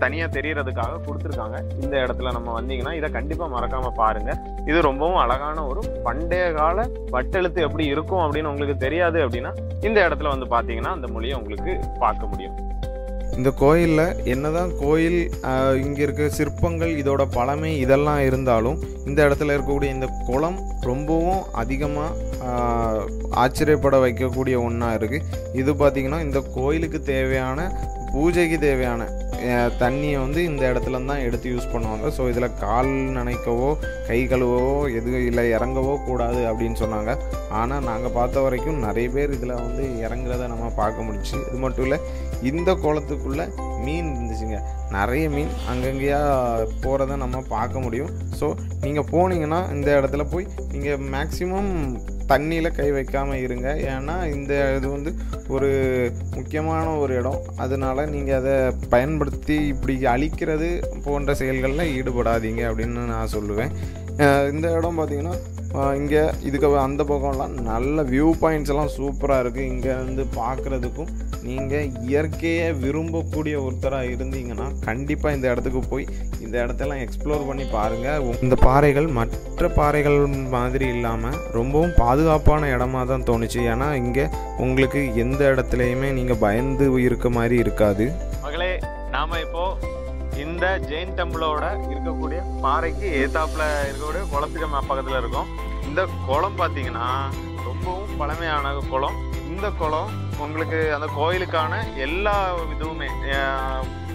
தனியாக தெரியறதுக்காக கொடுத்துருக்காங்க. இந்த இடத்துல நம்ம வந்தீங்கன்னா இதை கண்டிப்பாக மறக்காம பாருங்க. இது ரொம்பவும் அழகான ஒரு பண்டைய கால வட்டெழுத்து எப்படி இருக்கும் அப்படின்னு உங்களுக்கு தெரியாது அப்படின்னா இந்த இடத்துல வந்து பார்த்தீங்கன்னா அந்த மொழியை உங்களுக்கு பார்க்க முடியும். இந்த கோயிலில் என்னதான் கோயில் இங்கே இருக்க சிற்பங்கள் இதோட பழமை இதெல்லாம் இருந்தாலும் இந்த இடத்துல இருக்கக்கூடிய இந்த குளம் ரொம்பவும் அதிகமாக ஆச்சரியப்பட வைக்கக்கூடிய ஒன்றா இருக்குது இது பார்த்திங்கன்னா இந்த கோயிலுக்கு தேவையான பூஜைக்கு தேவையான தண்ணியை வந்து இந்த இடத்துல தான் எடுத்து யூஸ் பண்ணுவாங்க. ஸோ இதில் கால் நனைக்கவோ கை கழுவவோ எது இல்லை இறங்கவோ கூடாது அப்படின்னு சொன்னாங்க. ஆனால் நாங்கள் பார்த்த வரைக்கும் நிறைய பேர் இதில் வந்து இறங்குறத நம்ம பார்க்க முடிச்சு இது மட்டும் இல்லை இந்த குளத்துக்குள்ளே மீன் இருந்துச்சுங்க. நிறைய மீன் அங்கங்கேயா போகிறத நம்ம பார்க்க முடியும். ஸோ நீங்கள் போனீங்கன்னா இந்த இடத்துல போய் நீங்கள் மேக்ஸிமம் தண்ணியில் கை வைக்காமல் இருங்க. ஏன்னா இந்த இது வந்து ஒரு முக்கியமான ஒரு இடம். அதனால நீங்கள் அதை பயன்படுத்தி இப்படி அழிக்கிறது போன்ற செயல்களில் ஈடுபடாதீங்க அப்படின்னு நான் சொல்லுவேன். இந்த இடம் பார்த்திங்கன்னா இங்கே இதுக்கு அந்த பக்கம்லாம் நல்ல வியூ பாயிண்ட்ஸ் எல்லாம் சூப்பராக இருக்குது இங்கே வந்து பார்க்குறதுக்கும் நீங்கள் இயற்கையை விரும்பக்கூடிய ஒருத்தராக இருந்தீங்கன்னா கண்டிப்பாக இந்த இடத்துக்கு போய் இந்த இடத்தெல்லாம் எக்ஸ்ப்ளோர் பண்ணி பாருங்கள் இந்த பாறைகள் மற்ற பாறைகள் மாதிரி இல்லாமல் ரொம்பவும் பாதுகாப்பான இடமா தான் தோணுச்சு. ஏன்னா இங்கே உங்களுக்கு எந்த இடத்துலையுமே நீங்கள் பயந்து இருக்க மாதிரி இருக்காது. மகளே நாம இப்போ இந்த ஜெயின் டெம்பிளோட இருக்கக்கூடிய பாறைக்கு ஏத்தாப்புல இருக்கக்கூடிய குளத்துக்கு ம- பக்கத்துல இருக்கும். இந்த குளம் பாத்தீங்கன்னா ரொம்பவும் பழமையான குளம். இந்த குளம் உங்களுக்கு அந்த கோயிலுக்கான எல்லா இதுவுமே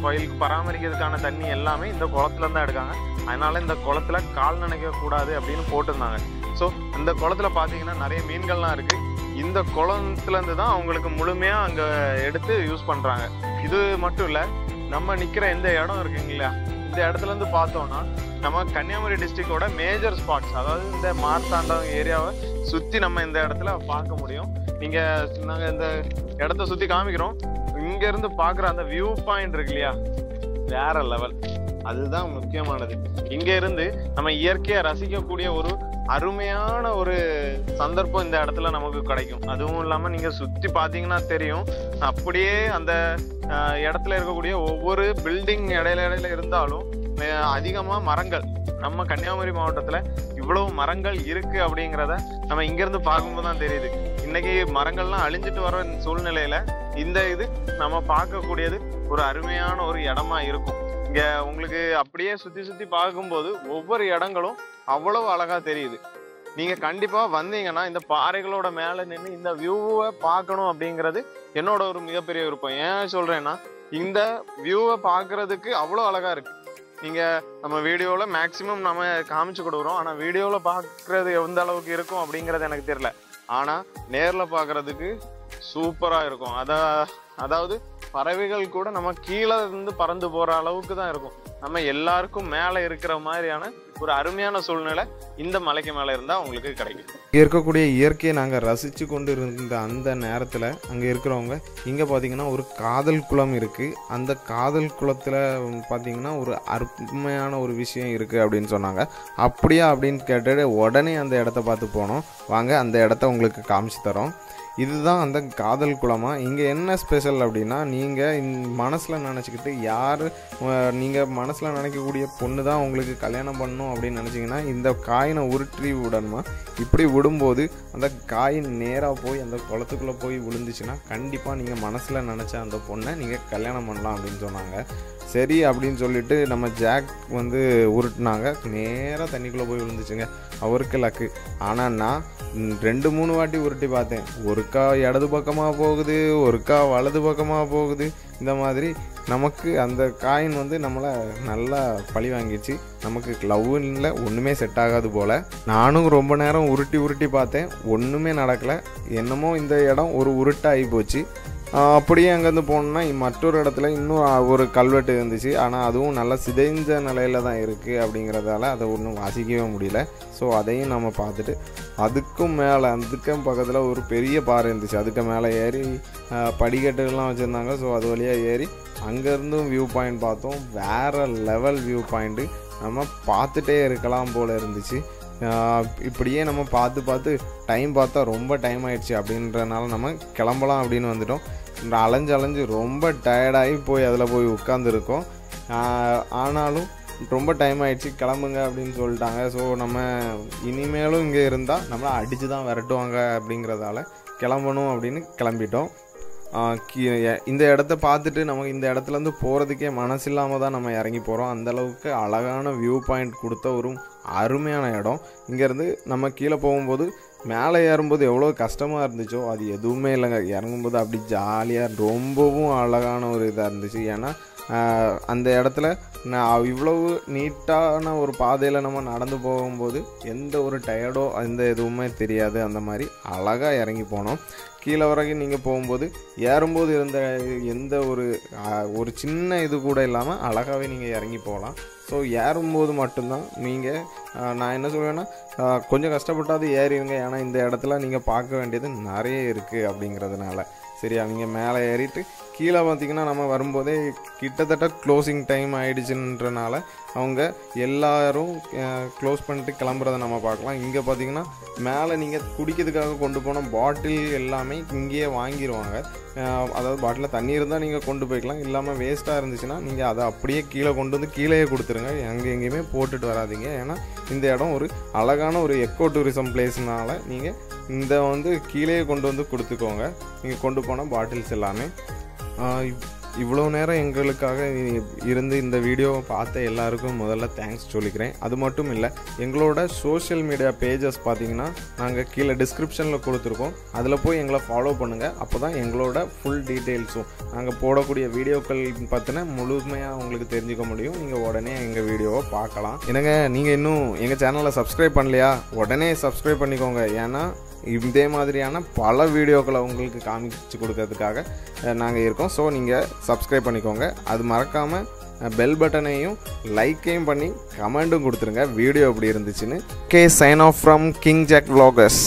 கோயிலுக்கு பராமரிக்கிறதுக்கான தண்ணி எல்லாமே இந்த குளத்துல தான் எடுக்காங்க. அதனால இந்த குளத்துல கால் நினைக்க கூடாது அப்படின்னு போட்டிருந்தாங்க. ஸோ இந்த குளத்துல பாத்தீங்கன்னா நிறைய மீன்கள்லாம் இருக்கு. இந்த குளத்துல இருந்து தான் அவங்களுக்கு முழுமையா அங்க எடுத்து யூஸ் பண்றாங்க. இது மட்டும் இல்லை நம்ம நிற்கிற இந்த இடம் இருக்குங்களா? இந்த இடத்துலேருந்து பார்த்தோம்னா நம்ம கன்னியாகுமரி டிஸ்ட்ரிக்டோட மேஜர் ஸ்பாட்ஸ் அதாவது இந்த மார்த்தாண்டம் ஏரியாவை சுற்றி நம்ம இந்த இடத்துல பார்க்க முடியும். நீங்கள் நாங்கள் இந்த இடத்த சுற்றி காமிக்கிறோம். இங்கேருந்து பார்க்குற அந்த வியூ பாயிண்ட் இருக்கு இல்லையா? வேற லெவல் அதுதான் முக்கியமானது. இங்கே இருந்து நம்ம இயற்கையை ரசிக்கக்கூடிய ஒரு அருமையான ஒரு சந்தர்ப்பம் இந்த இடத்துல நமக்கு கிடைக்கும். அதுவும் இல்லாமல் நீங்கள் சுற்றி பார்த்தீங்கன்னா தெரியும். அப்படியே அந்த இடத்துல இருக்கக்கூடிய ஒவ்வொரு பில்டிங் இடையில இடையில இருந்தாலும் அதிகமாக மரங்கள். நம்ம கன்னியாகுமரி மாவட்டத்தில் இவ்வளவு மரங்கள் இருக்கு அப்படிங்கிறத நம்ம இங்கேருந்து பார்க்கும்போது தான் தெரியுது. இன்னைக்கு மரங்கள்லாம் அழிஞ்சிட்டு வர சூழ்நிலையில இந்த இது நம்ம பார்க்கக்கூடியது ஒரு அருமையான ஒரு இடமா இருக்கும். இங்க உங்களுக்கு அப்படியே சுத்தி சுத்தி பார்க்கும்போது ஒவ்வொரு இடங்களும் அவ்வளவு அழகா தெரியுது. நீங்க கண்டிப்பா வந்தீங்கன்னா இந்த பாறைகளோட மேல நின்று இந்த வியூவை பார்க்கணும் அப்படிங்கிறது என்னோட ஒரு மிகப்பெரிய விருப்பம். ஏன் சொல்றேன்னா இந்த வியூவை பார்க்கறதுக்கு அவ்வளோ அழகா இருக்கு. நீங்க நம்ம வீடியோவில் மேக்சிமம் நம்ம காமிச்சு கொடுக்குறோம். ஆனா வீடியோவில் பார்க்குறது எந்த அளவுக்கு இருக்கும் அப்படிங்கிறது எனக்கு தெரியல. ஆனா நேர்ல பார்க்குறதுக்கு சூப்பரா இருக்கும். அத அதாவது பறவைகள் கூட நம்ம கீழே இருந்து பறந்து போற அளவுக்கு தான் இருக்கும். நம்ம எல்லாருக்கும் மேல இருக்கிற மாதிரியான ஒரு அருமையான சூழ்நிலை இந்த மலைக்கு மேல இருந்தா உங்களுக்கு கிடைக்கும். இங்க இருக்கக்கூடிய இயற்கையை நாங்கள் ரசிச்சு கொண்டு இருந்த அந்த நேரத்தில் அங்கே இருக்கிறவங்க இங்கே பார்த்தீங்கன்னா ஒரு காதல் குளம் இருக்குது அந்த காதல் குளத்துல பாத்தீங்கன்னா ஒரு அருமையான ஒரு விஷயம் இருக்குது அப்படின்னு சொன்னாங்க. அப்படியா அப்படின்னு கேட்டுட்டு உடனே அந்த இடத்த பார்த்து போனோம். வாங்க அந்த இடத்த உங்களுக்கு காமிச்சு தரோம். இதுதான் அந்த காதல் குளமாக இங்கே என்ன ஸ்பெஷல் அப்படின்னா நீங்கள் மனசில் நினச்சிக்கிட்டு யார் நீங்கள் மனசில் நினைக்கக்கூடிய பொண்ணு தான் உங்களுக்கு கல்யாணம் பண்ணணும் அப்படின்னு நினச்சிங்கன்னா இந்த காயினை உருட்டி விடணுமா? இப்படி விடும்போது அந்த காயின் நேராக போய் அந்த குளத்துக்குள்ளே போய் விழுந்துச்சுன்னா கண்டிப்பாக நீங்கள் மனசில் நினச்ச அந்த பொண்ணை நீங்கள் கல்யாணம் பண்ணலாம் அப்படின்னு சொன்னாங்க. சரி அப்படின்னு சொல்லிட்டு நம்ம ஜாக் வந்து உருட்டுனாங்க. நேராக தண்ணிக்குள்ளே போய் விழுந்துச்சுங்க. அவருக்கு லக்கு ஆனால் நான் ரெண்டு மூணு வாட்டி உருட்டி பார்த்தேன். ஒருக்கா இடது பக்கமாக போகுது ஒருக்கா வலது பக்கமாக போகுது. இந்த மாதிரி நமக்கு அந்த காயின் வந்து நம்மளை நல்லா பழி வாங்கிடுச்சு. நமக்கு லவ்வும் ஒன்றுமே செட் ஆகாது போல். நானும் ரொம்ப நேரம் உருட்டி உருட்டி பார்த்தேன். ஒன்றுமே நடக்கலை. என்னமோ இந்த இடம் ஒரு உருட்டாகி போச்சு. அப்படியே அங்கேருந்து போனோம்னா மற்றொரு இடத்துல இன்னும் ஒரு கல்வெட்டு இருந்துச்சு. ஆனால் அதுவும் நல்லா சிதைஞ்ச நிலையில தான் இருக்குது அப்படிங்கிறதால அதை ஒன்றும் வாசிக்கவே முடியல. ஸோ அதையும் நம்ம பார்த்துட்டு அதுக்கும் மேலே அதுக்கும் பக்கத்தில் ஒரு பெரிய பாறை இருந்துச்சு. அதுக்கு மேலே ஏறி படிக்கட்டுகள்லாம் வச்சுருந்தாங்க. ஸோ அது வழியாக ஏறி அங்கேருந்தும் வியூ பாயிண்ட் பார்த்தோம். வேறு லெவல் வியூ பாயிண்ட்டு நம்ம பார்த்துட்டே இருக்கலாம் போல் இருந்துச்சு. இப்படியே நம்ம பார்த்து பார்த்து டைம் பார்த்தா ரொம்ப டைம் ஆயிடுச்சு அப்படின்றனால நம்ம கிளம்பலாம் அப்படின்னு வந்துட்டோம். அலைஞ்சு அலைஞ்சு ரொம்ப டயர்டாகி போய் அதில் போய் உட்காந்துருக்கோம் ஆனாலும் ரொம்ப டைம் ஆயிடுச்சு கிளம்புங்க அப்படின்னு சொல்லிட்டாங்க. ஸோ நம்ம இனிமேலும் இங்கே இருந்தால் நம்மளை அடித்து தான் விரட்டுவாங்க அப்படிங்கிறதால கிளம்பணும் அப்படின்னு கிளம்பிட்டோம். இந்த இடத்த பார்த்துட்டு நமக்கு இந்த இடத்துலேருந்து போகிறதுக்கே மனசு இல்லாமல் தான் நம்ம இறங்கி போகிறோம் அந்தளவுக்கு அழகான வியூ பாயிண்ட் கொடுத்த ஒரு அருமையான இடம். இங்கேருந்து நம்ம கீழே போகும்போது மேலே ஏறும்போது எவ்வளோ கஷ்டமாக இருந்துச்சோ அது எதுவுமே இல்லைங்க. இறங்கும்போது அப்படி ஜாலியாக ரொம்பவும் அழகான ஒரு இதாக இருந்துச்சு. ஏன்னா அந்த இடத்துல நான் இவ்வளவு நீட்டான ஒரு பாதையில் நம்ம நடந்து போகும்போது எந்த ஒரு டயர்டோ எந்த எதுவுமே தெரியாது. அந்த மாதிரி அழகாக இறங்கி போனோம். கீழே வரைக்கும் நீங்கள் போகும்போது ஏறும்போது இருந்த எந்த ஒரு ஒரு சின்ன இது கூட இல்லாமல் அழகாகவே நீங்கள் இறங்கி போகலாம். ஸோ ஏறும்போது மட்டும்தான் நீங்கள் நான் என்ன சொல்லுவேன்னா கொஞ்சம் கஷ்டப்பட்டாவது ஏறிடுங்க. ஏன்னா இந்த இடத்துல நீங்கள் பார்க்க வேண்டியது நிறைய இருக்குது அப்படிங்கிறதுனால. சரி அவங்க மேலே ஏறிட்டு கீழே பார்த்தீங்கன்னா நம்ம வரும்போதே கிட்டத்தட்ட க்ளோசிங் டைம் ஆயிடுச்சுன்றனால அவங்க எல்லாரும் க்ளோஸ் பண்ணிட்டு கிளம்புறத நம்ம பார்க்கலாம். இங்கே பார்த்தீங்கன்னா மேலே நீங்கள் குடிக்கிறதுக்காக கொண்டு போன பாட்டில் எல்லாமே இங்கேயே வாங்கிடுவாங்க அதாவது பாட்டிலில் தண்ணி இருந்தால் நீங்கள் கொண்டு போய்க்கலாம். இல்லாமல் வேஸ்ட்டாக இருந்துச்சுன்னா நீங்கள் அதை அப்படியே கீழே கொண்டு வந்து கீழேயே கொடுத்துருங்க. அங்கே எங்கேயுமே போட்டுட்டு வராதீங்க. ஏன்னா இந்த இடம் ஒரு அழகான ஒரு எக்கோ டூரிசம் பிளேஸ்னால நீங்கள் இந்த வந்து கீழேயே கொண்டு வந்து கொடுத்துக்கோங்க. நீங்கள் கொண்டு போன பாட்டில்ஸ் எல்லாமே. இவ்வளோ நேரம் எங்களுக்காக இருந்து இந்த வீடியோவை பார்த்த எல்லாருக்கும் முதல்ல தேங்க்ஸ் சொல்லிக்கிறேன். அது மட்டும் இல்லை எங்களோட சோஷியல் மீடியா பேஜஸ் பார்த்தீங்கன்னா நாங்கள் கீழே டிஸ்கிரிப்ஷனில் கொடுத்துருக்கோம். அதில் போய் எங்களை ஃபாலோ பண்ணுங்கள் அப்போ தான் எங்களோட ஃபுல் டீட்டெயில்ஸும் நாங்கள் போடக்கூடிய வீடியோக்கள் பற்றின முழுமையாக உங்களுக்கு தெரிஞ்சுக்க முடியும். நீங்கள் உடனே எங்கள் வீடியோவை பார்க்கலாம். என்னங்க நீங்கள் இன்னும் எங்கள் சேனலை சப்ஸ்கிரைப் பண்ணலையா? உடனே சப்ஸ்கிரைப் பண்ணிக்கோங்க. ஏன்னா இதே மாதிரியான பல வீடியோக்களை உங்களுக்கு காமிச்சு கொடுக்கறதுக்காக நாங்கள் இருக்கோம். ஸோ நீங்கள் சப்ஸ்கிரைப் பண்ணிக்கோங்க. அது மறக்காமல் பெல் பட்டனையும் லைக்கையும் பண்ணி கமெண்ட்டும் கொடுத்துருங்க. வீடியோ எப்படி இருந்துச்சுன்னு. K sign off from King Jack vloggers